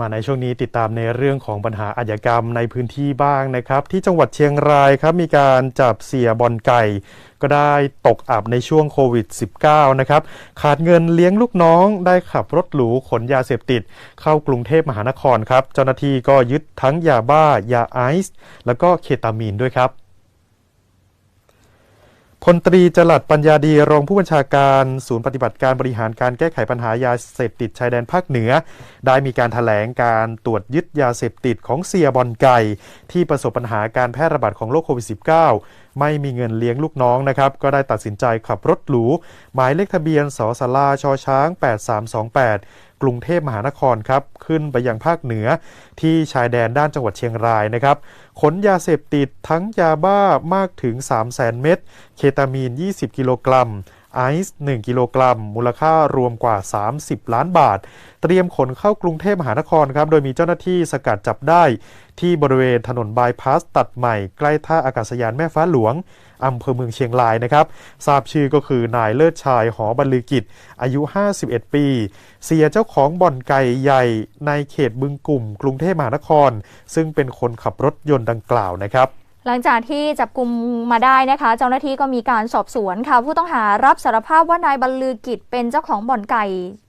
มาในช่วงนี้ติดตามในเรื่องของปัญหาอาชญากรรมในพื้นที่บ้างนะครับ ที่จังหวัดเชียงรายครับมีการจับเสียบอลไก่ ก็ได้ตกอับในช่วงโควิด -19 นะครับขาดเงินเลี้ยงลูกน้องได้ขับรถหรูขนยาเสพติด เข้ากรุงเทพมหานครครับ เจ้าหน้าที่ก็ยึดทั้งยาบ้ายาไอซ์แล้วก็เคตามีนด้วยครับ พลตรีจลัดปัญญาดีรองผู้บัญชาการศูนย์ปฏิบัติการบริหารการแก้ไขปัญหายาเสพติดชายแดนภาคเหนือ ได้มีการถแถลงการตรวจยึดยาเสพติดของเซียบอลไก่ ที่ประสบปัญหาการแพร่ระบาดของโรคโควิด -19 ไม่มีเงินเลี้ยงลูกน้องนะครับ ก็ได้ตัดสินใจขับรถหรู หมายเลขทะเบียนสสลาชอช้าง 8328 กรุงเทพมหานครครับ ขึ้นไปยังภาคเหนือที่ชายแดนด้านจังหวัดเชียงรายนะครับ ขนยาเสพติดทั้งยาบ้ามากถึง 3 0 0 0 0 0 เม็ด เคตามีน 20 กิโลกรัม ไอซ์1กิโลกรัม มูลค่ารวมกว่า 30 ล้านบาท เตรียมขนเข้ากรุงเทพมหานครครับ โดยมีเจ้าหน้าที่สกัดจับได้ ที่บริเวณถนนบายพาสตัดใหม่ ใกล้ท่าอากาศยานแม่ฟ้าหลวงอำเภอเมืองเชียงรายนะครับ ทราบชื่อก็คือนายเลิศชายหอบรรลือกิจ อายุ 51 ปี เสียเจ้าของบ่อนไก่ใหญ่ในเขตบึงกลุ่ม กรุงเทพมหานคร ซึ่งเป็นคนขับรถยนต์ดังกล่าวนะครับ หลังจากที่จับกลุ่มมาได้นะคะ เจ้าหน้าที่ก็มีการสอบสวนค่ะ ผู้ต้องหารับสารภาพว่านายบรรลือกิจเป็นเจ้าของบ่อนไก่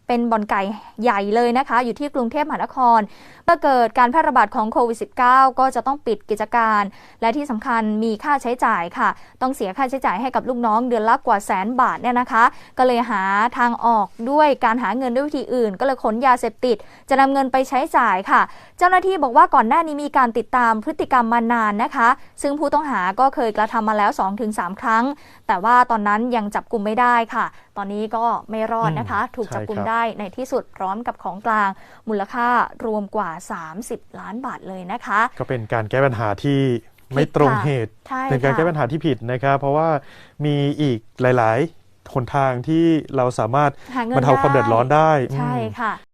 เป็นบ่อนไก่ใหญ่เลยนะคะ อยู่ที่กรุงเทพมหานครเมื่อเกิดการแพร่ระบาดของโควิด -19 ก็จะต้องปิดกิจการ และที่สำคัญมีค่าใช้จ่ายค่ะ ต้องเสียค่าใช้จ่ายให้กับลูกน้องเดือนละกว่าแสนบาทเนี่ยนะคะ ก็เลยหาทางออกด้วยการหาเงินด้วยวิธีอื่น ก็เลยขนยาเสพติด จะนำเงินไปใช้จ่ายค่ะ เจ้าหน้าที่บอกว่าก่อนหน้านี้มีการติดตามพฤติกรรมมานานนะคะ ซึ่งผู้ต้องหาก็เคยกระทำมาแล้ว 2-3 ครั้ง แต่ว่าตอนนั้นยังจับกลุ่มไม่ได้ค่ะตอนนี้ก็ไม่รอดนะคะอืมถูกจับกลุ่มใช่ครับได้ในที่สุดพร้อมกับของกลางมูลค่ารวมกว่า 30 ล้านบาทเลยนะคะ ก็เป็นการแก้ปัญหาที่ไม่ตรงเหตุใช่เป็นการค่ะแก้ปัญหาที่ผิดนะครับ เพราะว่ามีอีกหลาย ๆ หนทางที่เราสามารถหาเงินบรรเทาความเดือดร้อนได้ ใช่อืมค่ะ